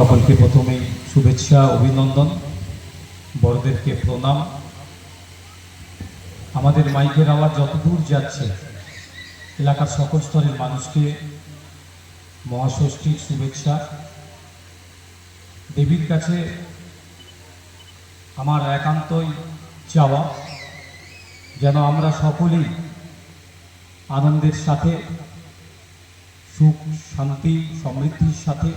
সকলকে প্রথমেই শুভেচ্ছা, অভিনন্দন। বড়দেরকে প্রণাম। আমাদের মাইকের আওয়াজ যতদূর যাচ্ছে, এলাকার সকল স্তরের মানুষকে মহাষষ্ঠীর শুভেচ্ছা। দেবীর কাছে আমার একান্তই চাওয়া যেন আমরা সকলেই আনন্দের সাথে, সুখ, শান্তি, সমৃদ্ধির সাথে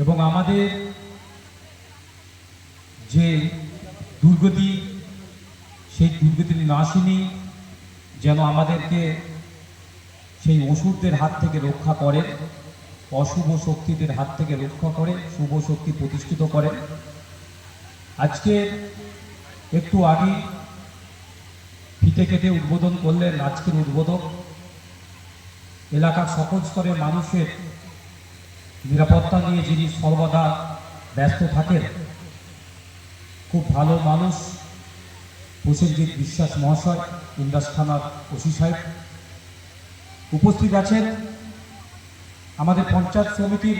এবং আমাদের যে দুর্গতি, সেই দুর্গতির নাশিনী যেন আমাদেরকে সেই অসুরদের হাত থেকে রক্ষা করে, অশুভ শক্তিদের হাত থেকে রক্ষা করে, শুভ শক্তি প্রতিষ্ঠিত করে। আজকে একটু আগে ফিতে কেটে উদ্বোধন করলেন আজকের উদ্বোধক। এলাকার সকল স্তরের মানুষের নিরাপত্তা নিয়ে যিনি সর্বদা ব্যস্ত থাকেন, খুব ভালো মানুষ, প্রসেনজিৎ বিশ্বাস মহাশয়, ইন্দাস থানার ওসি সাহেব। উপস্থিত আছেন আমাদের পঞ্চায়েত সমিতির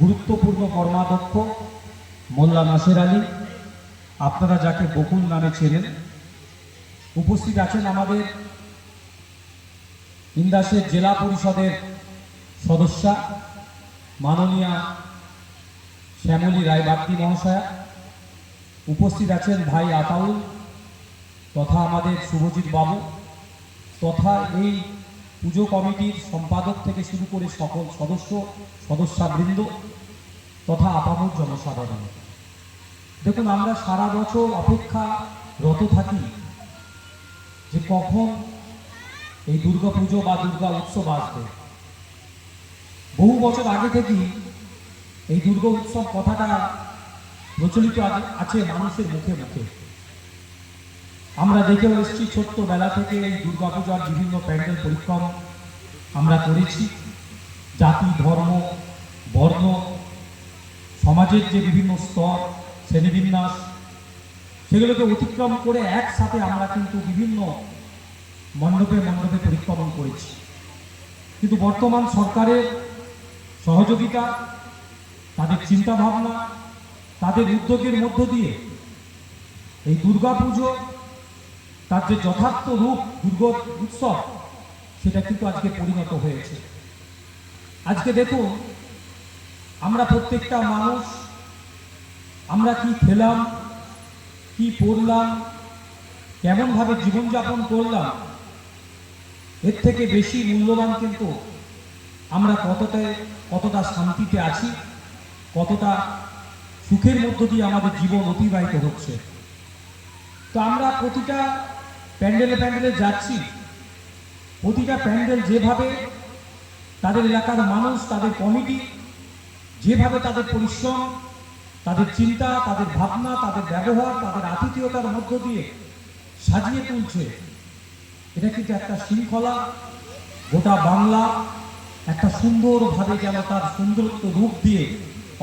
গুরুত্বপূর্ণ কর্মাধ্যক্ষ মোল্লা নাসের আলী। আপনারা যাকে বকুল নামে চেনেন। উপস্থিত আছেন আমাদের ইন্দাসের জেলা পরিষদের সদস্যা মাননীয়া শ্যামলী রায় বাগদি মহাশয়া, উপস্থিত আছেন ভাই আতাউল তথা আমাদের শুভজিৎ বাবু তথা এই পুজো কমিটির সম্পাদক থেকে শুরু করে সকল সদস্য, সদস্যাবৃন্দ তথা আপামর জনসাধারণ। দেখুন, আমরা সারা বছর অপেক্ষা রত থাকি যে কখন এই দুর্গা পুজো বা দুর্গা উৎসব আসবে। বহু বছর আগে থেকেই এই দুর্গা উৎসব কথাটা প্রচলিত আছে- মানুষের মুখে মুখে। আমরা দেখেও এসেছি, ছোট্টবেলা থেকে এই দুর্গাপূজার বিভিন্ন প্যান্ডেল পরিক্রম আমরা করেছি। জাতি, ধর্ম, বর্ণ, সমাজের যে বিভিন্ন স্তর, শ্রেণীবিন্যাস, সেগুলোকে অতিক্রম করে একসাথে আমরা কিন্তু বিভিন্ন মণ্ডপে মণ্ডপে পরিক্রমণ করেছি। কিন্তু বর্তমান সরকারের সহযোগিতা, তাদের চিন্তা ভাবনা তাদের উদ্যোগের মধ্য দিয়ে এই দুর্গাপুজো, তার যে যথার্থ রূপ দুর্গ উৎসব, সেটা কিন্তু আজকে পরিণত হয়েছে। আজকে দেখুন, আমরা প্রত্যেকটা মানুষ, আমরা কি খেলাম, কি পড়লাম, কেমনভাবে জীবনযাপন করলাম, এর থেকে বেশি মূল্যবান কিন্তু আমরা কতটা কতটা শান্তিতে আছি, কতটা সুখের মধ্য দিয়ে আমাদের জীবন অতিবাহিত হচ্ছে। তো আমরা প্রতিটা প্যান্ডেলে প্যান্ডেলে যাচ্ছি। প্রতিটা প্যান্ডেল যেভাবে তাদের এলাকার মানুষ, তাদের কমিটি, যেভাবে তাদের পরিশ্রম, তাদের চিন্তা, তাদের ভাবনা, তাদের ব্যবহার, তাদের আতিথেয়তার মধ্য দিয়ে সাজিয়ে তুলছে, এটা কিন্তু একটা শৃঙ্খলা, গোটা বাংলা একটা সুন্দরভাবে যেন তার সুন্দরত্ব রূপ দিয়ে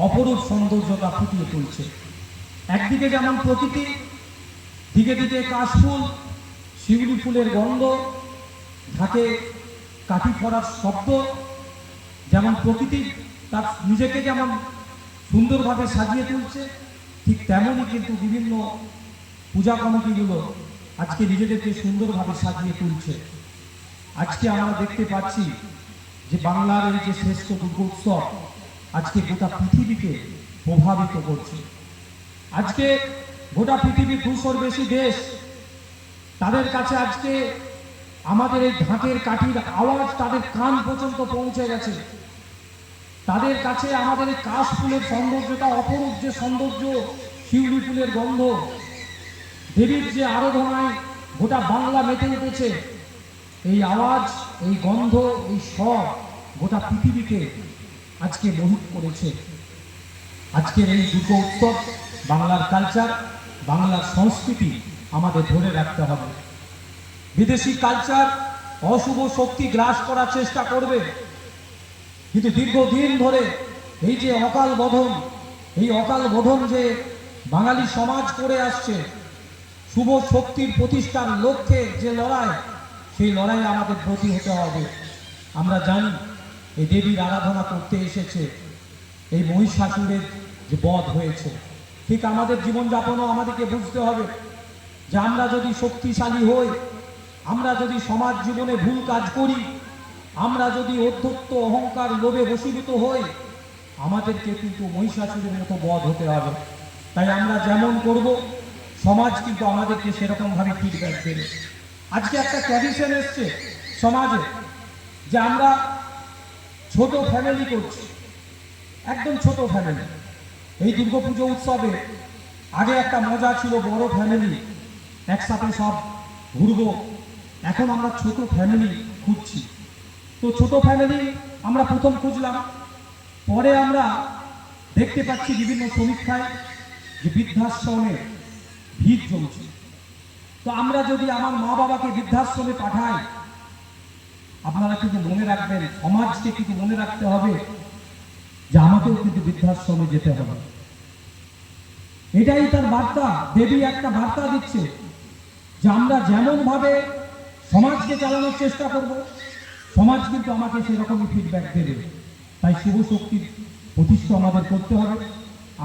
অপরূপ সৌন্দর্যতা ফুটিয়ে তুলছে। একদিকে যেমন প্রকৃতি, দিকে দিকে কাশফুল, শিউলি ফুলের গন্ধ, ঢাকে কাঠি ফড়ার শব্দ, যেমন প্রকৃতি তার নিজেকে যেমন সুন্দরভাবে সাজিয়ে তুলছে, ঠিক তেমনই কিন্তু বিভিন্ন পূজা কমিটিগুলো আজকে নিজেদেরকে সুন্দরভাবে সাজিয়ে তুলছে। আজকে আমরা দেখতে পাচ্ছি যে বাংলার এই যে শ্রেষ্ঠ দুর্গা উৎসব আজকে গোটা পৃথিবীকে প্রভাবিত করছে। আজকে গোটা পৃথিবীর দুশোর বেশি দেশ তাদের কাছে আজকে আমাদের এই ঢাকের কাঠির আওয়াজ তাদের কান পর্যন্ত পৌঁছে গেছে। তাদের কাছে আমাদের এই কাশ ফুলের সৌন্দর্যটা অপরূপ যে সৌন্দর্য, শিউলি ফুলের গন্ধ। দেবীর যে আরাধনায় গোটা বাংলা মেতে উঠেছে, এই আওয়াজ এই গন্ধ, এই স্বর গোটা পৃথিবীকে আজকে মোহিত করেছে। আজকের এই দুটো উৎসব, বাংলার কালচার বাংলার সংস্কৃতি আমাদের ধরে রাখতে হবে। বিদেশি কালচার অশুভ শক্তি গ্রাস করার চেষ্টা করবে। কিন্তু দীর্ঘদিন ধরে এই যে অকাল বোধন, এই অকাল বোধন যে বাঙালি সমাজ করে আসছে, শুভ শক্তির প্রতিষ্ঠার লক্ষ্যে যে লড়াই সেই লড়াইয়ে আমাদের ব্রতী হতে হবে। আমরা জানি এই দেবীর আরাধনা করতে এসেছে। এই মহিষাসুরের যে বধ হয়েছে। ঠিক আমাদের জীবনযাপনও আমাদেরকে বুঝতে হবে যে আমরা যদি শক্তিশালী হই, আমরা যদি সমাজ জীবনে ভুল কাজ করি, আমরা যদি অধ্যত্ত অহংকার লোভে বশীভূত হই, আমাদেরকে কিন্তু মহিষাসুরের মতো বধ হতে হবে। তাই আমরা যেমন করব, সমাজ কিন্তু আমাদেরকে সেরকমভাবে ফিডব্যাক দেবে। আজকে একটা ট্র্যাডিশন এসছে সমাজে যে আমরা ছোট ফ্যামিলি করছি, একদম ছোট ফ্যামিলি এই দুর্গাপুজো উৎসবে আগে একটা মজা ছিল বড় ফ্যামিলি একসাথে সব ঘুরবো। এখন আমরা ছোট ফ্যামিলি খুঁজছি। তো ছোট ফ্যামিলি আমরা প্রথম খুঁজলাম। পরে আমরা দেখতে পাচ্ছি বিভিন্ন সমীক্ষায় যে বৃদ্ধাশ্রমে ভিড় জমছে। তো আমরা যদি আমার মা বাবাকে বৃদ্ধাশ্রমে পাঠাই, আপনারা কিন্তু মনে রাখবেন, সমাজকে কিন্তু মনে রাখতে হবে যে আমাকেও কিন্তু বৃদ্ধাশ্রমে যেতে হবে। এটাই তার বার্তা। দেবী একটা বার্তা দিচ্ছে যে আমরা যেমন ভাবে সমাজকে চালানোর চেষ্টা করব, সমাজ কিন্তু আমাকে সেরকমই ফিডব্যাক দেবে। তাই শুভ শক্তির প্রতিষ্ঠা আমাদের করতে হবে।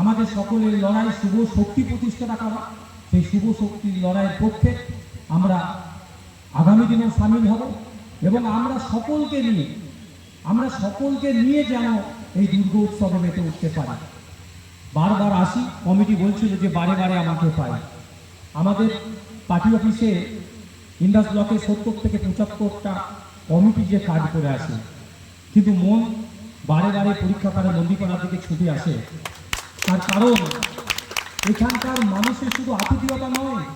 আমাদের সকলের লড়াই শুভ শক্তি প্রতিষ্ঠাটা করা। সেই শুভ শক্তির লড়াইয়ের পক্ষে আমরা আগামী দিনে সামিল হব এবং আমরা সকলকে নিয়ে, আমরা সকলকে নিয়ে যেন এই দুর্গা উৎসবে মেতে উঠতে পারি। বারবার আসি, কমিটি বলছিল যে বারে বারে আমাকে পাই আমাদের পার্টি অফিসে ইন্ডাস ব্লকে সত্তর থেকে পঁচাত্তরটা কমিটি যে কাজ করে আসে, কিন্তু মন বারে বারে পরীক্ষা করে মন্দিরপাড়ার দিকে ছুটে আসে। তার কারণ এখানকার মানুষের শুধু আতিথিয়তা নয়,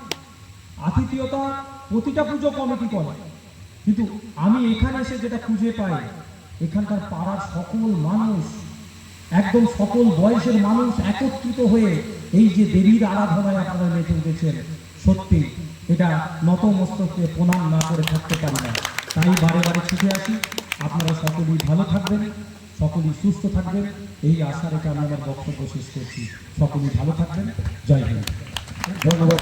আতিথিয়তা প্রতিটা পুজো কমিটি করে। কিন্তু আমি এখানে এসে যেটা খুঁজে পাই, এখানকার পাড়ার সকল মানুষ, একদম সকল বয়সের মানুষ একত্রিত হয়ে এই যে দেবীর আরাধনায় আপনারা মেতে উঠেছেন, সত্যি এটা নতমস্তকে প্রণাম না করে থাকতে পারি না। তাই বারে বারে ছুটে আসি। আপনারা সকলেই ভালো থাকবেন। সকলেই সুস্থ থাকবেন। এই আশা রেখে আমি আমার বক্তব্য শেষ করছি। সকলেই ভালো থাকবেন। জয় হিন্দ। ধন্যবাদ।